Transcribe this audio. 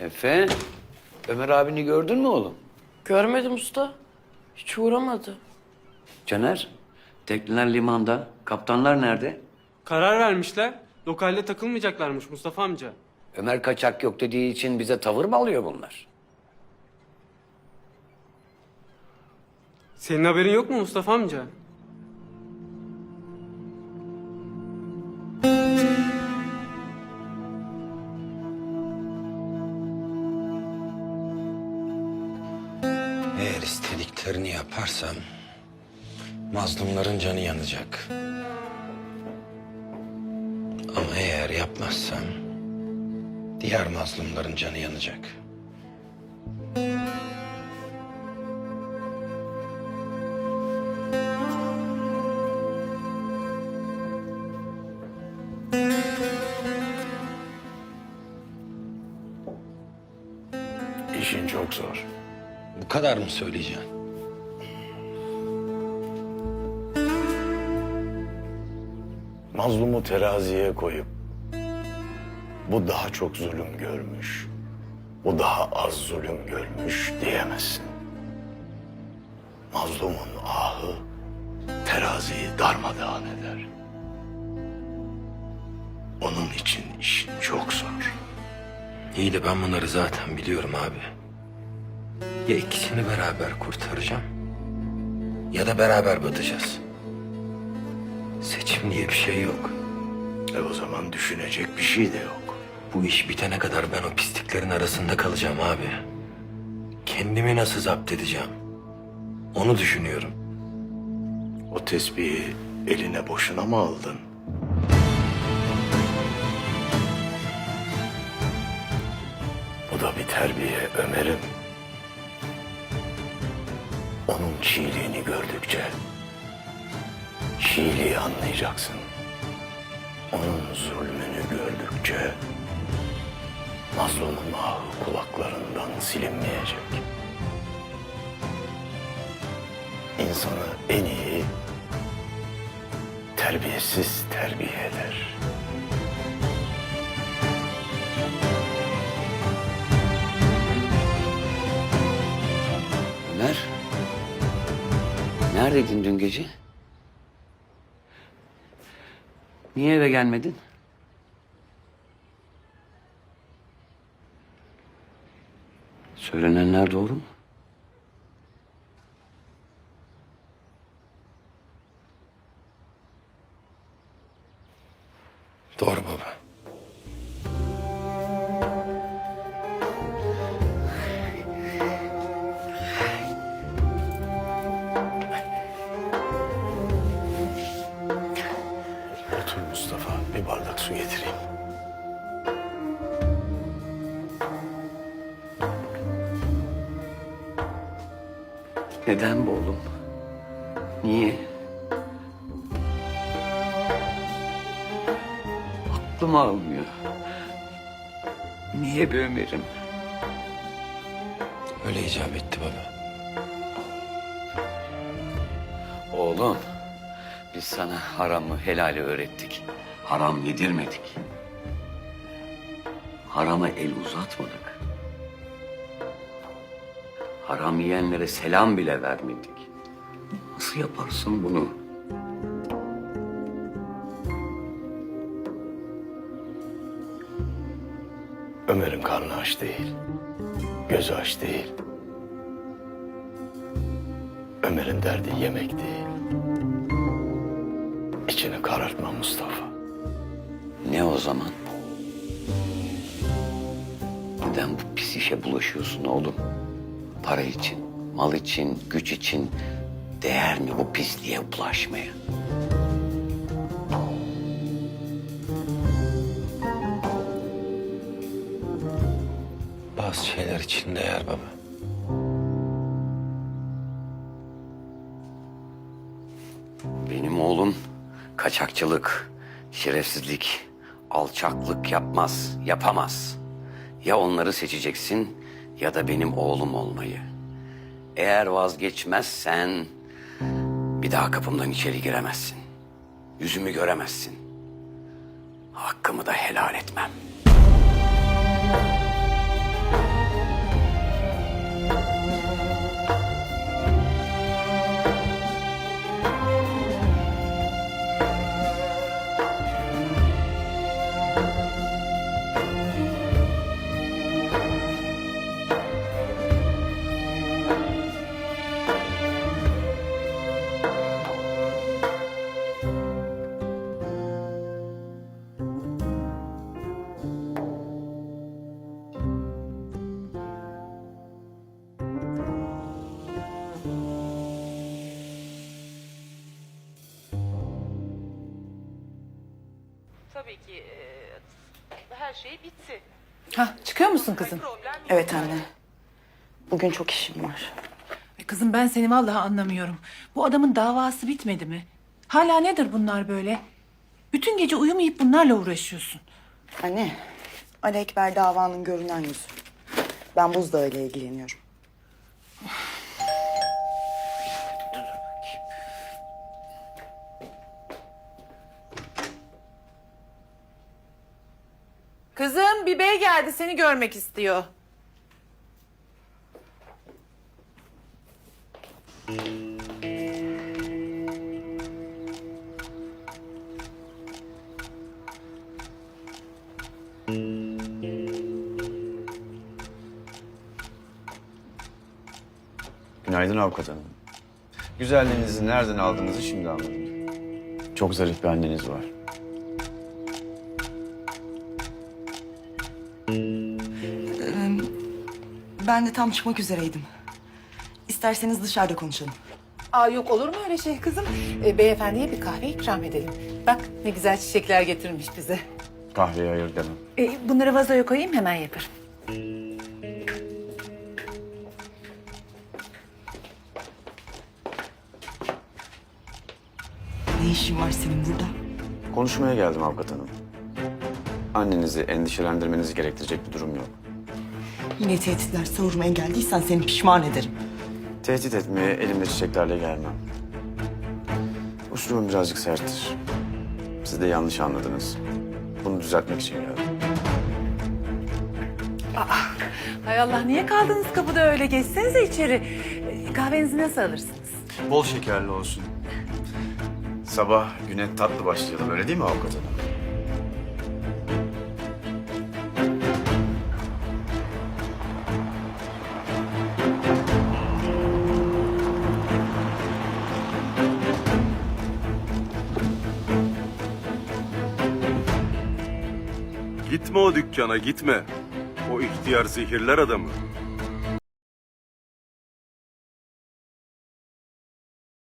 Efe, Ömer abini gördün mü oğlum? Görmedim usta. Hiç uğramadı. Caner, tekneler limanda. Kaptanlar nerede? Karar vermişler. Lokalde takılmayacaklarmış Mustafa amca. Ömer kaçak yok dediği için bize tavır mı alıyor bunlar? Senin haberin yok mu Mustafa amca? Eğer istediklerini yaparsam mazlumların canı yanacak. Ama eğer yapmazsam diğer mazlumların canı yanacak. İşin çok zor. Bu kadar mı söyleyeceksin? Mazlumu teraziye koyup bu daha çok zulüm görmüş, bu daha az zulüm görmüş diyemezsin. Mazlumun ahı teraziyi darmadağın eder. Onun için işin çok zor. İyi de ben bunları zaten biliyorum abi. Ya ikisini beraber kurtaracağım ya da beraber batacağız. Seçim diye bir şey yok. E o zaman düşünecek bir şey de yok. Bu iş bitene kadar ben o pisliklerin arasında kalacağım abi. Kendimi nasıl zapt edeceğim? Onu düşünüyorum. O tesbihi eline boşuna mı aldın? Bu da bir terbiye Ömer'im. Onun çiğliğini gördükçe çiğliği anlayacaksın. Onun zulmünü gördükçe mazlumun ahı kulaklarından silinmeyecek. İnsanı en iyi terbiyesiz terbiye eder. Ömer, neredeydin dün gece? Niye eve gelmedin? Söylenenler doğru mu? Neden bu oğlum? Niye? Aklım almıyor. Niye be Ömer'im? Öyle icap etti baba. Oğlum, biz sana haramı helali öğrettik. Haram yedirmedik. Harama el uzatmadık. Haram yiyenlere selam bile vermedik. Nasıl yaparsın bunu? Ömer'in karnı aç değil. Gözü aç değil. Ömer'in derdi yemek değil. İçini karartma Mustafa. Ne o zaman? Neden bu pis işe bulaşıyorsun oğlum? Para için, mal için, güç için değer mi bu pisliğe bulaşmaya? Bazı şeyler için değer baba. Benim oğlum kaçakçılık, şerefsizlik, alçaklık yapmaz, yapamaz. Ya onları seçeceksin ya da benim oğlum olmayı. Eğer vazgeçmezsen bir daha kapımdan içeri giremezsin. Yüzümü göremezsin. Hakkımı da helal etmem. Tabii ki e, her şey bitsin. Ha çıkıyor musun kızım? Evet anne. Bugün çok işim var. Ay Kızım ben seni vallahi anlamıyorum. Bu adamın davası bitmedi mi? Hala nedir bunlar böyle? Bütün gece uyumayıp bunlarla uğraşıyorsun. Anne, Ali Ekber davanın görünen yüzü. Ben Buzdağı ile ilgileniyorum. Kızım bir bey geldi seni görmek istiyor. Günaydın avukat hanım. Güzelliğinizi nereden aldığınızı şimdi anladım. Çok zarif bir anneniz var. Ben de tam çıkmak üzereydim. İsterseniz dışarıda konuşalım. Aa yok olur mu öyle şey kızım? E, beyefendiye bir kahve ikram edelim. Bak ne güzel çiçekler getirmiş bize. Kahveye hayır demem. E, bunları vazoya koyayım hemen yaparım. Ne işin var senin burada? Konuşmaya geldim avukat hanım. Annenizi endişelendirmenizi gerektirecek bir durum yok. Yine tehditler savurmaya geldiysen seni pişman ederim. Tehdit etmeye elimde çiçeklerle gelmem. Uslubum birazcık serttir. Siz de yanlış anladınız. Bunu düzeltmek için geldim. Hay Allah niye kaldınız kapıda öyle? Geçsenize içeri. Kahvenizi nasıl alırsınız? Bol şekerli olsun. Sabah güne tatlı başlayalım öyle değil mi avukat hanım? Gitme o dükkana gitme. O ihtiyar zehirler adamı.